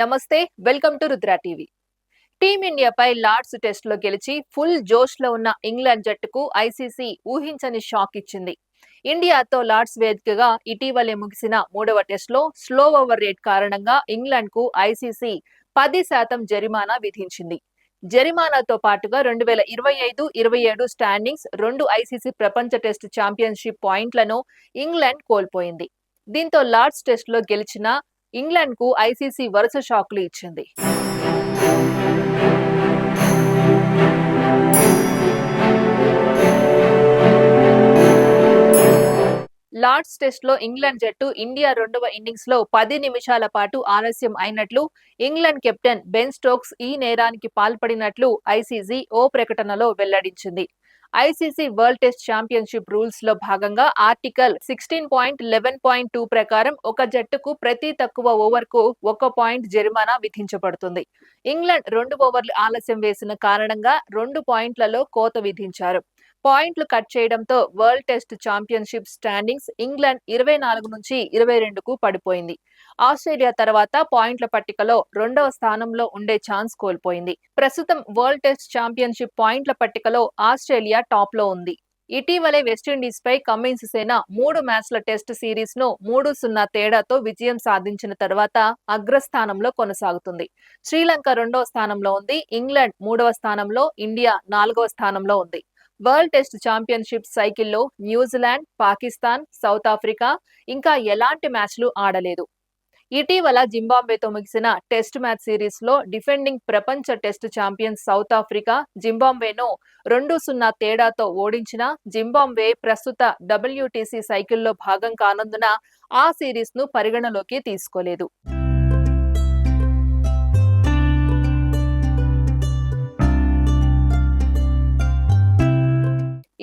నమస్తే welcome to Rudra TV. టీమిండియాపై Lord's టెస్ట్లో గెలిచి ఫుల్ జోష్లో ఉన్న ఇంగ్లాండ్ జట్టుకు ఐసీసీ ఊహించని షాక్ ఇచ్చింది. ఇండియాతో లార్డ్స్ వేదికగా ఇటీవలే ముగిసిన మూడవ టెస్ట్లో స్లో ఓవర్ రేట్ కారణంగా ఇంగ్లాండ్కు ఐసీసీ పది శాతం జరిమానా విధించింది. జరిమానాతో పాటుగా రెండు వేల ఇరవై ఐదు ఇరవై ఏడు స్టాండింగ్స్ రెండు ఐసీసీ ప్రపంచ టెస్ట్ ఛాంపియన్షిప్ పాయింట్లను ఇంగ్లాండ్ కోల్పోయింది. దీంతో లార్డ్స్ టెస్ట్లో గెలిచిన ఇంగ్లాండ్కు ఐసీసీ వరుస షాకులు ఇచ్చింది. లార్డ్స్ టెస్ట్లో ఇంగ్లాండ్ జట్టు ఇండియా రెండవ ఇన్నింగ్స్లో పది నిమిషాల పాటు ఆలస్యం అయినట్లు ఇంగ్లాండ్ కెప్టెన్ బెన్ స్టోక్స్ ఈ నేరానికి పాల్పడినట్లు ఐసీసీ ఓ ప్రకటనలో వెల్లడించింది. ఐసీసీ వరల్డ్ టెస్ట్ ఛాంపియన్షిప్ రూల్స్లో భాగంగా article sixteen point eleven point two ప్రకారం ఒక జట్టుకు ప్రతి తక్కువ ఓవర్కు ఒక పాయింట్ జరిమానా విధించబడుతుంది. ఇంగ్లాండ్ రెండు ఓవర్లు ఆలస్యం వేసిన కారణంగా రెండు పాయింట్లలో కోత విధించారు. పాయింట్లు కట్ చేయడంతో world test championship standings England ఇరవై నాలుగు నుంచి ఇరవై రెండుకు పడిపోయింది. ఆస్ట్రేలియా తర్వాత పాయింట్ల పట్టికలో రెండవ స్థానంలో ఉండే ఛాన్స్ కోల్పోయింది. ప్రస్తుతం వరల్డ్ టెస్ట్ ఛాంపియన్షిప్ పాయింట్ల పట్టికలో ఆస్ట్రేలియా టాప్లో ఉంది. ఇటీవలే వెస్టిండీస్ పై కమిన్స్ సేన మూడు మ్యాచ్ల టెస్ట్ సిరీస్ను మూడు సున్నా తేడాతో విజయం సాధించిన తర్వాత అగ్రస్థానంలో కొనసాగుతుంది. శ్రీలంక రెండవ స్థానంలో ఉంది. ఇంగ్లాండ్ మూడవ స్థానంలో ఇండియా నాలుగవ స్థానంలో ఉంది. వరల్డ్ టెస్ట్ ఛాంపియన్షిప్ సైకిల్లో New Zealand Pakistan South Africa ఇంకా ఎలాంటి మ్యాచ్లు ఆడలేదు. ఇటీవల జింబాబ్వేతో ముగిసిన టెస్ట్ మ్యాచ్ సిరీస్లో డిఫెండింగ్ ప్రపంచ టెస్ట్ ఛాంపియన్ సౌత్ ఆఫ్రికా జింబాబ్వేను రెండు సున్నా తేడాతో ఓడించిన జింబాబ్వే ప్రస్తుత డబ్ల్యూటీసీ సైకిల్లో భాగం కానందున ఆ సిరీస్ను పరిగణలోకి తీసుకోలేదు.